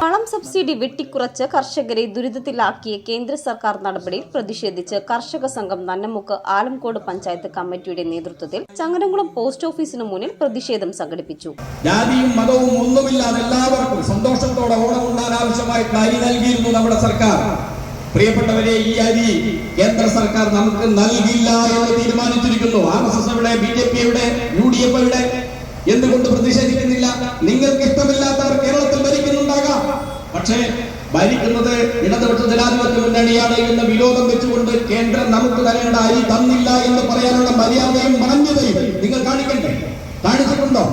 Subsidy വെട്ടിക്കുറച്ച് കർഷകരെ ദുരിതത്തിലാക്കിയ കേന്ദ്ര സർക്കാർ നടപടിയിൽ പ്രതിഷേധിച്ച് കർഷക സംഘം നന്നമുക്ക് ആലംകോട് പഞ്ചായത്ത് കമ്മിറ്റിയുടെ നേതൃത്വത്തിൽ ചങ്ങരംകുളം പോസ്റ്റ് ഓഫീസിന് മുന്നിൽ പ്രതിഷേധം സംഘടിപ്പിച്ചു. ജാതിയും മതവും ഒന്നുമില്ലാതെ എല്ലാവർക്കും സന്തോഷത്തോടെ ഓണം കൊണ്ടാൻ ആവശ്യമായി അരി നൽകിയിരുന്നു നമ്മുടെ സർക്കാർ. പ്രിയപ്പെട്ടവരെ ഈ അരി കേന്ദ്ര സർക്കാർ നമുക്ക് നൽകില്ല എന്ന് തീരുമാനിച്ചിരിക്കുന്നു. ആർ എസ് എസ് എവിടെ ബി ജെ പിയുടെ യു ഡി എഫ് എന്തുകൊണ്ട് പ്രതിഷേധിക്കുന്നില്ല? നിങ്ങൾക്ക് ഇഷ്ടമില്ലാത്തവർ കേരളത്തിൽ ഭരിക്കുന്നുണ്ടാകാം പക്ഷേ ഭരിക്കുന്നത് ഇടതുപക്ഷ ജനാധിപത്യ മുന്നണിയാണ് എന്ന വിരോധം വെച്ചുകൊണ്ട് കേന്ദ്രം നമുക്ക് തരേണ്ട അരി തന്നില്ല എന്ന് പറയാനുള്ള മര്യാദയും മാന്യതയും നിങ്ങൾ കാണിക്കണ്ടേ? കാണിച്ചിട്ടുണ്ടോ?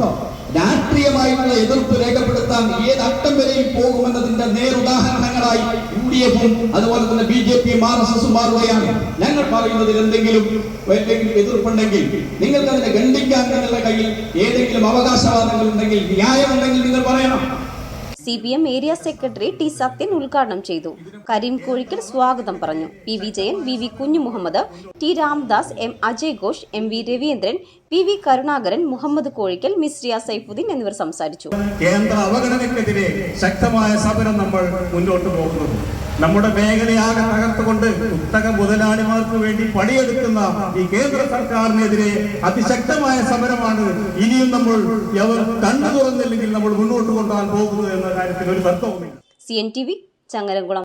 രാഷ്ട്രീയമായിട്ടുള്ള എതിർപ്പ് രേഖപ്പെടുത്താൻ ഏത് അട്ടം വരെയും പോകുമെന്നതിന്റെ നേരുദാഹരണങ്ങളായി യു ഡി എഫും അതുപോലെ തന്നെ ബി ജെ പിയും ആർ എസ് എസും മാറുകയാണ്. ഞങ്ങൾ പറയുന്നതിൽ എന്തെങ്കിലും എതിർപ്പുണ്ടെങ്കിൽ നിങ്ങൾക്ക് അതിനെ ഖണ്ഡിക്കാൻ കയ്യിൽ ഏതെങ്കിലും അവകാശവാദങ്ങൾ ഉണ്ടെങ്കിൽ ന്യായമുണ്ടെങ്കിൽ നിങ്ങൾ പറയണം. C P M area secretary T Sathyan ഉദ്ഘാടനം ചെയ്തു. കരീം കോഴിക്കൽ സ്വാഗതം പറഞ്ഞു. P Vijayan V V Kunhimuhammad T Ramdas M Ajay Ghosh M V Raveendran P V Karunakaran Muhammad Kozhikkal Misriya Saifuddin എന്നിവർ സംസാരിച്ചു. കേന്ദ്ര അവഗണനക്കെതിരെ ശക്തമായ സമരം നമ്മൾ മുന്നോട്ട് പോകുന്നത് നമ്മുടെ മേഖലയാകെ തകർത്തുകൊണ്ട് കുത്തക മുതലാളിമാർക്ക് വേണ്ടി പണിയെടുക്കുന്ന ഈ കേന്ദ്ര സർക്കാരിനെതിരെ അതിശക്തമായ സമരമാണ് ഇനിയും നമ്മൾ അവർ കണ്ണു തുറന്നില്ലെങ്കിൽ നമ്മൾ മുന്നോട്ട് കൊണ്ടുപോകാൻ പോകുന്നത് എന്ന കാര്യത്തിൽ ഒരു തർക്കവുമില്ല C N T V Changaramkulam